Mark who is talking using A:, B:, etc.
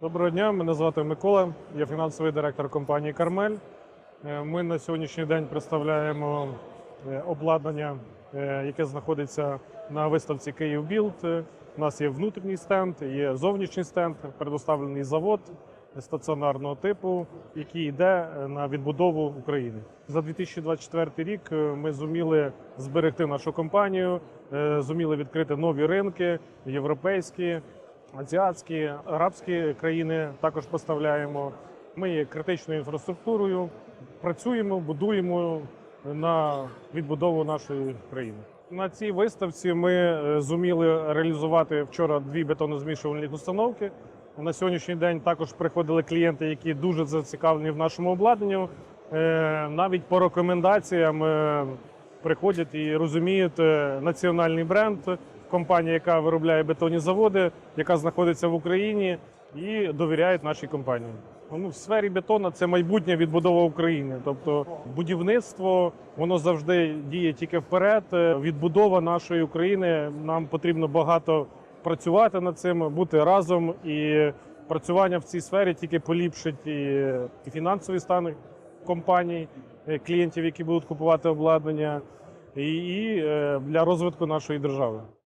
A: Доброго дня, мене звати Микола, я фінансовий директор компанії Кармель. Е, Ми на сьогоднішній день представляємо е, обладнання, е, яке знаходиться на виставці Київ Білд. У нас є внутрішній стенд, є зовнішній стенд, предоставлений завод стаціонарного типу, який йде на відбудову України. За 2024 рік ми зуміли зберегти нашу компанію, зуміли відкрити нові ринки, європейські, азіатські, арабські країни також поставляємо. Ми є критичною інфраструктурою, працюємо, будуємо на відбудову нашої країни. На цій виставці ми е, зуміли реалізувати вчора дві бетонозмішувальні установки. На сьогоднішній день також приходили клієнти, які дуже зацікавлені в нашому обладнанні. Е, Навіть по рекомендаціям е, приходять і розуміють е, національний бренд, компанія, яка виробляє бетонні заводи, яка знаходиться в Україні, і довіряють нашій компанії. Ну, в сфері бетону це майбутнє відбудова України. Тобто будівництво воно завжди діє тільки вперед. Е, Відбудова нашої України нам потрібно багато працювати над цим, бути разом і працювання в цій сфері тільки поліпшить і, і фінансовий стан компаній, клієнтів, які будуть купувати обладнання, і, і е, для розвитку нашої держави.